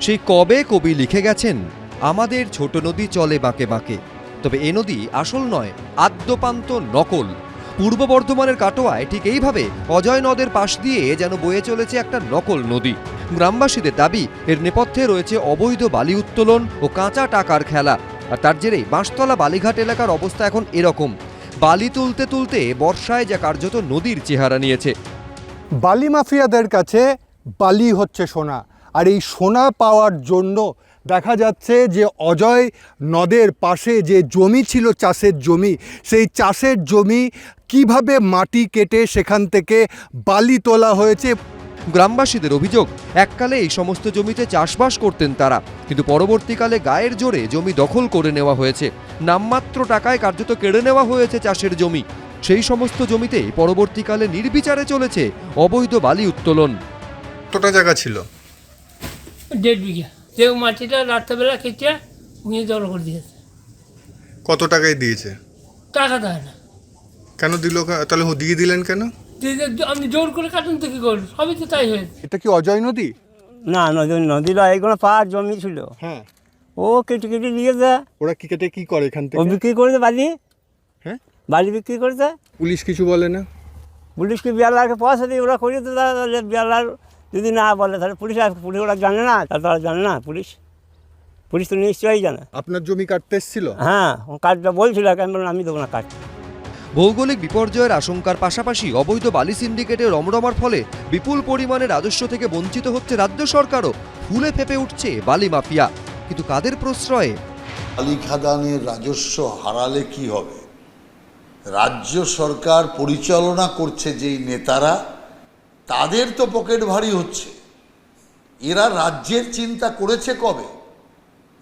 সেই কবে কবি লিখে গেছেন? আমাদের ছোট নদী চলে বাঁকে বাঁকে। তবে এ নদী আসল নয়, আদ্যপান্ত নকল। পূর্ব বর্ধমানের কাটোয়ায় ঠিক এইভাবে অজয় নদের পাশ দিয়ে যেন বয়ে চলেছে একটা নকল নদী। গ্রামবাসীদের দাবি, এর নেপথ্যে রয়েছে অবৈধ বালি উত্তোলন ও কাঁচা টাকার খেলা। আর তার জেরেই বাঁশতলা বালিঘাট এলাকার অবস্থা এখন এরকম। বালি তুলতে তুলতে বর্ষায় যা কার্যত নদীর চেহারা নিয়েছে। বালি মাফিয়াদের কাছে বালি হচ্ছে সোনা। আর এই সোনা পাওয়ার জন্য দেখা যাচ্ছে যে অজয় নদের পাশে যে জমি ছিল চাষের জমি সেই চাষের জমি কীভাবে মাটি কেটে সেখান থেকে বালি তোলা হয়েছে? গ্রামবাসীদের অভিযোগ এককালে এই সমস্ত জমিতে চাষবাস করতেন তারা কিন্তু পরবর্তীকালে গায়ের জোরে জমি দখল করে নেওয়া হয়েছে। নামমাত্র টাকায় কার্যত কেড়ে নেওয়া হয়েছে চাষের জমি। সেই সমস্ত জমিতে পরবর্তীকালে নির্বিচারে চলেছে অবৈধ বালি উত্তোলন। কতটা জায়গা ছিল। দেড় বিঘা। যে মাটিটা রাত্রেবেলা কেটে উনি জল করে দিয়েছে। কত টাকায় দিয়েছে? টাকা দেয় না। কেন দিল তাহলে ও দিয়ে দিলেন কেন? দিয়ে যে আপনি জোর করে কাটুন তো কি করবেন সবই তো তাই হয়েছে। এটা কি অজয় নদী? না নদী নদীটা এইগুলো পাহাড় জমি ছিল। হ্যাঁ। ও কেটে কেটে দিয়েছে ওরা কি কেটে কি করে এখান ও থেকে? বিক্রি করেছে বালি হ্যাঁ? বালি বিক্রি করে দেয় পুলিশ কিছু বলে না? পুলিশকে বিয়ালারকে পয়সা দিয়ে ওরা করিয়ে দেয় তাহলে বিয়ালার যদি না বলে তাহলে পুলিশ পুলিশ ওরা জানে না তা তারা জানে না পুলিশ। পুলিশ তো নিশ্চয়ই জানে। আপনার জমি কাটতে এসছিল? হ্যাঁ কাজটা বলছিল আমি বললাম আমি দেবো না কাজ। ভৌগোলিক বিপর্যয়ের আশঙ্কার পাশাপাশি অবৈধ বালি সিন্ডিকেটের রমরমার ফলে বিপুল পরিমাণে রাজস্ব থেকে বঞ্চিত হচ্ছে রাজ্য সরকারও। ফুলে ফেপে উঠছে বালি মাফিয়া। কিন্তু কাদের প্রশ্রয়ে? বালি খাদানের রাজস্ব হারালে কি হবে? রাজ্য সরকার পরিচালনা করছে যেই নেতারা তাদের তো পকেট ভারী হচ্ছে। এরা রাজ্যের চিন্তা করেছে কবে?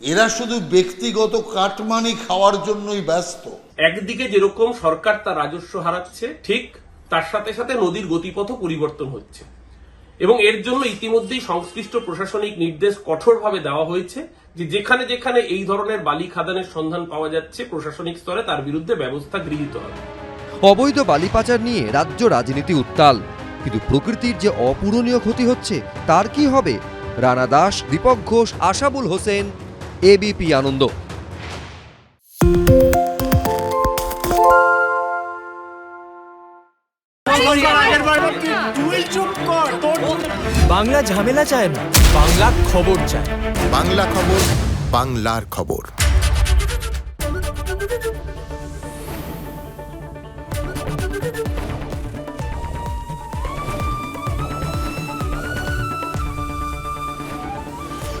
এরা শুধু ব্যক্তিগত কাটমানি খাওয়ার জন্যই ব্যস্ত। একদিকে যেরকম সরকার তার রাজস্ব হারাচ্ছে ঠিক তার সাথে সাথে নদীর গতিপথও পরিবর্তন হচ্ছে। এবং এর জন্য ইতিমধ্যেই সংশ্লিষ্ট প্রশাসনিক নির্দেশ কঠোরভাবে দেওয়া হয়েছে যে যেখানে যেখানে এই ধরনের বালি খাদানের সন্ধান পাওয়া যাচ্ছে প্রশাসনিক স্তরে তার বিরুদ্ধে ব্যবস্থা গৃহীত হবে। অবৈধ বালি পাচার নিয়ে রাজ্য রাজনীতি উত্তাল। কিন্তু প্রকৃতির যে অপূরণীয় ক্ষতি হচ্ছে তার কি হবে? রানা দাস দীপক ঘোষ আশাবুল হোসেন এবিপি আনন্দ। বাংলা ঝামেলা চায় না বাংলা খবর চায়। বাংলা খবর বাংলার খবর।